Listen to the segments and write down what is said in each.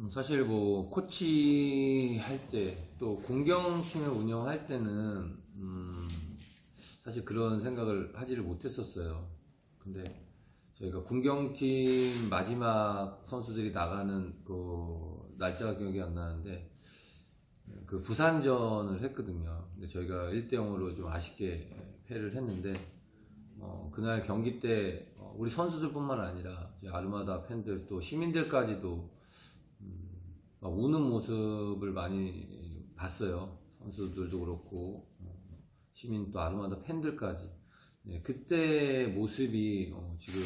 음, 사실 뭐 코치 할 때또 군경팀을 운영할 때는 음, 사실 그런 생각을 하지를 못했었어요. 근데 저희가 군경팀 마지막 선수들이 나가는 그 날짜가 기억이 안 나는데 그 부산전을 했거든요. 근데 저희가 1대 0으로 좀 아쉽게 패를 했는데 어, 그날 경기 때 어, 우리 선수들뿐만 아니라 아르마다 팬들 또 시민들까지도 우는 모습을 많이 봤어요. 선수들도 그렇고 어, 시민 또 아르마다 팬들까지. 네, 그때 모습이 어, 지금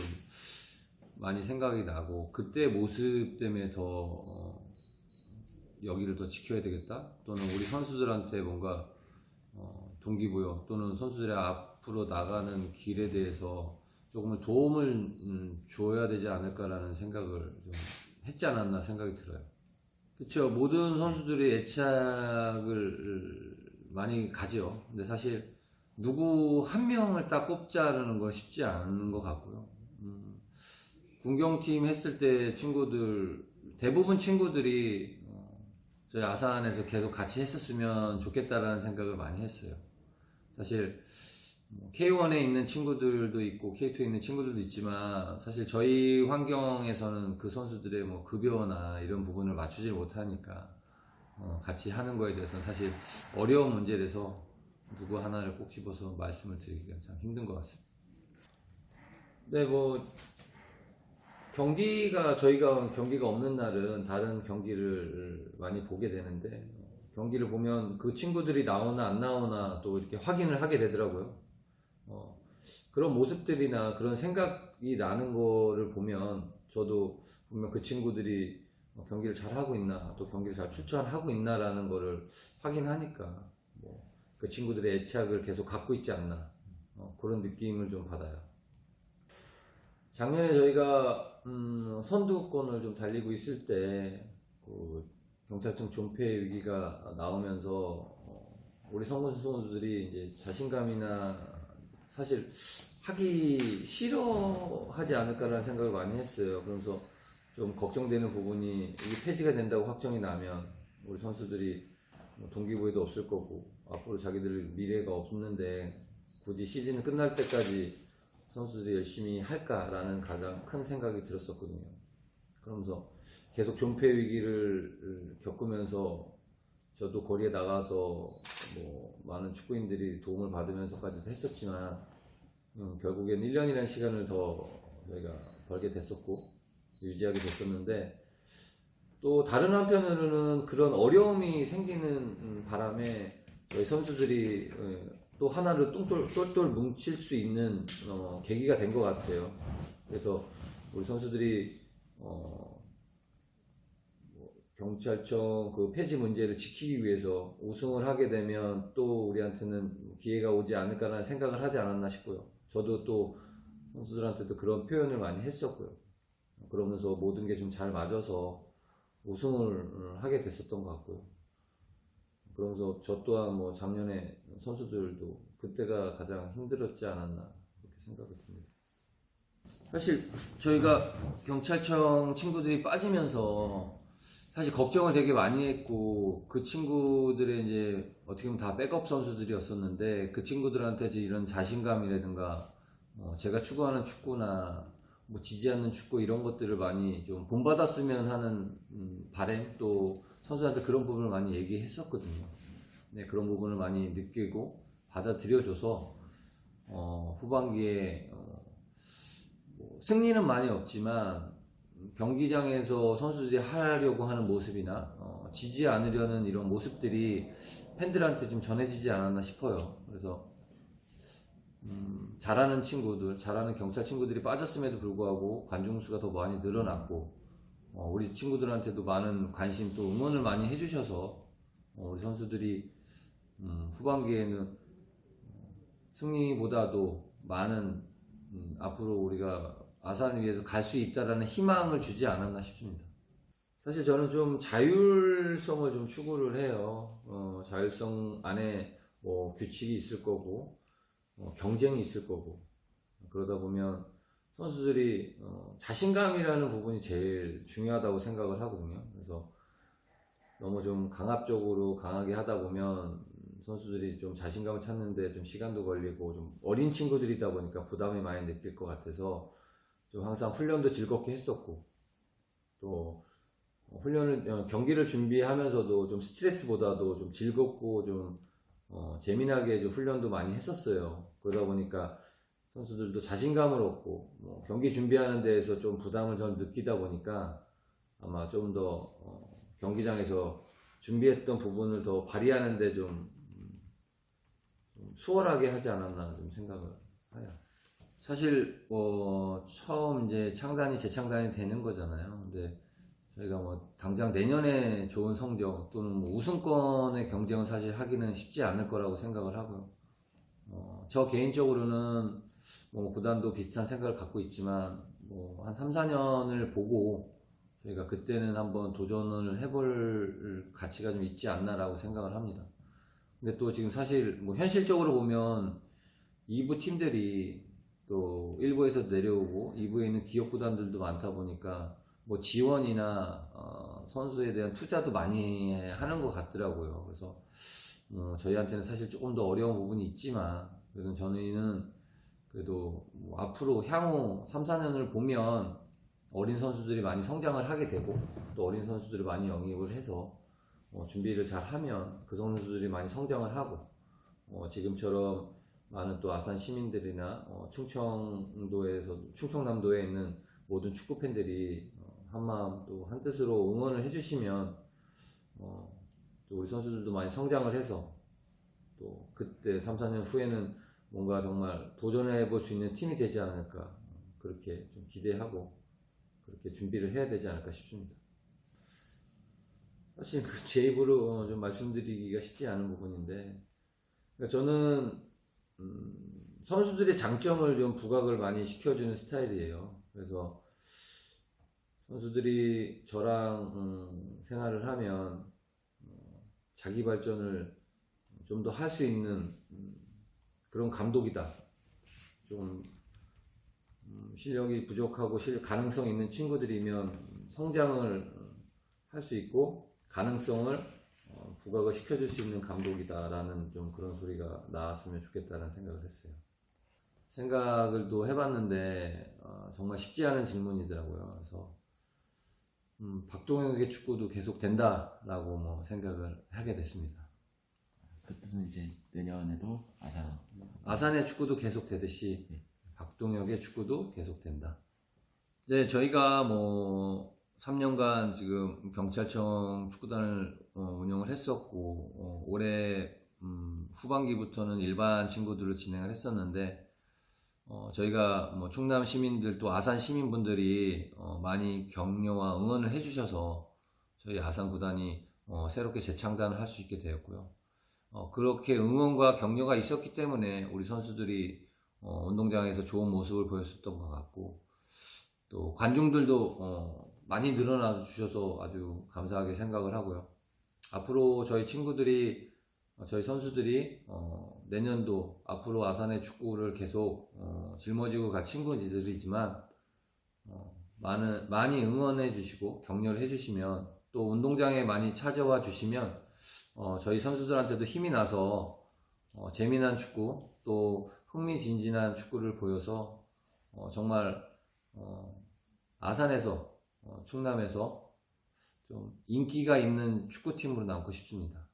많이 생각이 나고 그때 모습 때문에 더 어, 여기를 더 지켜야 되겠다. 또는 우리 선수들한테 뭔가 어, 동기부여 또는 선수들의 앞으로 나가는 길에 대해서 조금은 도움을 음, 줘야 되지 않을까라는 생각을 좀 했지 않았나 생각이 들어요. 그렇죠. 모든 선수들이 애착을 많이 가죠. 근데 사실 누구 한 명을 딱 꼽자라는 건 쉽지 않은 것 같고요. 음, 군경팀 했을 때 친구들 대부분 친구들이 어, 저희 아산에서 계속 같이 했었으면 좋겠다라는 생각을 많이 했어요. 사실 뭐 K1에 있는 친구들도 있고 K2에 있는 친구들도 있지만 사실 저희 환경에서는 그 선수들의 뭐 급여나 이런 부분을 맞추지 못하니까 어, 같이 하는 거에 대해서는 사실 어려운 문제라서 누구 하나를 꼭 집어서 말씀을 드리기가 참 힘든 것 같습니다. 네, 뭐 경기가 저희가 경기가 없는 날은 다른 경기를 많이 보게 되는데 경기를 보면 그 친구들이 나오나 안 나오나 또 이렇게 확인을 하게 되더라고요. 어, 그런 모습들이나 그런 생각이 나는 거를 보면 저도 보면 그 친구들이 어, 경기를 잘 하고 있나 또 경기를 잘 추천하고 있나라는 거를 확인하니까 뭐 그 친구들의 애착을 계속 갖고 있지 않나 어, 그런 느낌을 좀 받아요. 작년에 저희가 음, 선두권을 좀 달리고 있을 때 그 경찰청 존폐 위기가 나오면서 어, 우리 성군 선수들이 이제 자신감이나 사실 하기 싫어하지 않을까라는 생각을 많이 했어요. 그러면서 좀 걱정되는 부분이 이게 폐지가 된다고 확정이 나면 우리 선수들이 뭐 동기부여도 없을 거고 앞으로 자기들 미래가 없는데 굳이 시즌 끝날 때까지 선수들이 열심히 할까라는 가장 큰 생각이 들었었거든요. 그러면서 계속 존폐 위기를 겪으면서 저도 거리에 나가서 뭐 많은 축구인들이 도움을 받으면서까지도 했었지만 음, 결국엔 1년이라는 시간을 더 저희가 벌게 됐었고 유지하게 됐었는데 또 다른 한편으로는 그런 어려움이 생기는 음, 바람에 저희 선수들이 어, 또 하나를 똘똘, 똘똘 뭉칠 수 있는 어, 계기가 된 것 같아요. 그래서 우리 선수들이 어, 뭐 경찰청 그 폐지 문제를 지키기 위해서 우승을 하게 되면 또 우리한테는 기회가 오지 않을까라는 생각을 하지 않았나 싶고요. 저도 또 선수들한테도 그런 표현을 많이 했었고요. 그러면서 모든 게 좀 잘 맞아서 우승을 하게 됐었던 것 같고요. 그러면서 저 또한 뭐 작년에 선수들도 그때가 가장 힘들었지 않았나 그렇게 생각이 듭니다. 사실 저희가 경찰청 친구들이 빠지면서 사실 걱정을 되게 많이 했고 그 친구들의 이제 어떻게 보면 다 백업 선수들이었었는데 그 친구들한테 이런 자신감이라든가 어, 제가 추구하는 축구나 뭐 지지 않는 축구 이런 것들을 많이 좀 본받았으면 하는 음, 바램 또 선수한테 그런 부분을 많이 얘기했었거든요. 네, 그런 부분을 많이 느끼고 받아들여줘서 어, 후반기에 어, 뭐 승리는 많이 없지만 경기장에서 선수들이 하려고 하는 모습이나 어, 지지 않으려는 이런 모습들이 팬들한테 좀 전해지지 않았나 싶어요. 그래서 음, 잘하는 친구들, 잘하는 경찰 친구들이 빠졌음에도 불구하고 관중 수가 더 많이 늘어났고 어, 우리 친구들한테도 많은 관심 또 응원을 많이 해주셔서 어, 우리 선수들이 음, 후반기에는 승리보다도 많은 음, 앞으로 우리가 아산을 위해서 갈 수 있다라는 희망을 주지 않았나 싶습니다. 사실 저는 좀 자율성을 좀 추구를 해요. 어, 자율성 안에 뭐 규칙이 있을 거고 어, 경쟁이 있을 거고 그러다 보면 선수들이 어, 자신감이라는 부분이 제일 중요하다고 생각을 하거든요. 그래서 너무 좀 강압적으로 강하게 하다 보면 선수들이 좀 자신감을 찾는데 좀 시간도 걸리고 좀 어린 친구들이다 보니까 부담이 많이 느낄 것 같아서 좀 항상 훈련도 즐겁게 했었고 또 훈련을 어, 경기를 준비하면서도 좀 스트레스보다도 좀 즐겁고 좀 어, 재미나게 좀 훈련도 많이 했었어요. 그러다 보니까 선수들도 자신감을 얻고 뭐 경기 준비하는 데에서 좀 부담을 전 느끼다 보니까 아마 좀더 어, 경기장에서 준비했던 부분을 더 발휘하는데 좀, 음, 좀 수월하게 하지 않았나 좀 생각을 해요. 사실 뭐 처음 이제 창단이 재창단이 되는 거잖아요. 근데 저희가 뭐 당장 내년에 좋은 성적 또는 뭐 우승권의 경쟁을 사실 하기는 쉽지 않을 거라고 생각을 하고요. 어, 저 개인적으로는 뭐 구단도 비슷한 생각을 갖고 있지만 뭐 한 3, 4년을 보고 저희가 그때는 한번 도전을 해볼 가치가 좀 있지 않나라고 생각을 합니다. 근데 또 지금 사실 뭐 현실적으로 보면 2부 팀들이 또 1부에서 내려오고 2부에 있는 기업 구단들도 많다 보니까 뭐 지원이나 어, 선수에 대한 투자도 많이 하는 것 같더라고요. 그래서 어, 저희한테는 사실 조금 더 어려운 부분이 있지만 그래도 저희는 그래도 뭐 앞으로 향후 3, 4년을 보면 어린 선수들이 많이 성장을 하게 되고 또 어린 선수들을 많이 영입을 해서 어, 준비를 잘 하면 그 선수들이 많이 성장을 하고 어, 지금처럼 많은 또 아산 시민들이나 어, 충청도에서 충청남도에 있는 모든 축구 팬들이 어, 한마음 또 한뜻으로 응원을 해주시면 어, 또 우리 선수들도 많이 성장을 해서 또 그때 3, 4년 후에는 뭔가 정말 도전해 볼 수 있는 팀이 되지 않을까 그렇게 좀 기대하고 그렇게 준비를 해야 되지 않을까 싶습니다. 사실 그제 입으로 어, 좀 말씀드리기가 쉽지 않은 부분인데 그러니까 저는 음, 선수들의 장점을 좀 부각을 많이 시켜주는 스타일이에요. 그래서 선수들이 저랑 음, 생활을 하면 어, 자기 발전을 좀 더 할 수 있는 음, 그런 감독이다. 좀 음, 실력이 부족하고 실 가능성 있는 친구들이면 성장을 할 수 있고 가능성을 어, 부각을 시켜줄 수 있는 감독이다라는 좀 그런 소리가 나왔으면 좋겠다는 생각을 했어요. 생각을 또 해봤는데 어, 정말 쉽지 않은 질문이더라고요. 그래서 음, 박동혁의 축구도 계속 된다라고 뭐 생각을 하게 됐습니다. 그 뜻은 이제 내년에도 아산 아산의 축구도 계속 되듯이 박동혁의 축구도 계속 된다. 네, 저희가 뭐 3년간 지금 경찰청 축구단을 어, 운영을 했었고 어, 올해 음, 후반기부터는 일반 친구들을 진행을 했었는데 어, 저희가 뭐 충남 시민들 또 아산 시민분들이 어, 많이 격려와 응원을 해주셔서 저희 아산 구단이 어, 새롭게 재창단을 할 수 있게 되었고요. 어, 그렇게 응원과 격려가 있었기 때문에 우리 선수들이 어, 운동장에서 좋은 모습을 보였었던 것 같고 또 관중들도 어, 많이 늘어나 주셔서 아주 감사하게 생각을 하고요. 앞으로 저희 친구들이 어, 저희 선수들이 어, 내년도 앞으로 아산의 축구를 계속 어, 짊어지고 갈 친구들이지만 어, 많은 많이 응원해 주시고 격려를 해 주시면 또 운동장에 많이 찾아와 주시면 어, 저희 선수들한테도 힘이 나서 어, 재미난 축구 또 흥미진진한 축구를 보여서 어, 정말 어, 아산에서 어, 충남에서 좀 인기가 있는 축구팀으로 남고 싶습니다.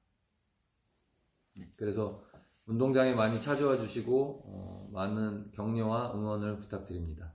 그래서 운동장에 많이 찾아와 주시고 어, 많은 격려와 응원을 부탁드립니다.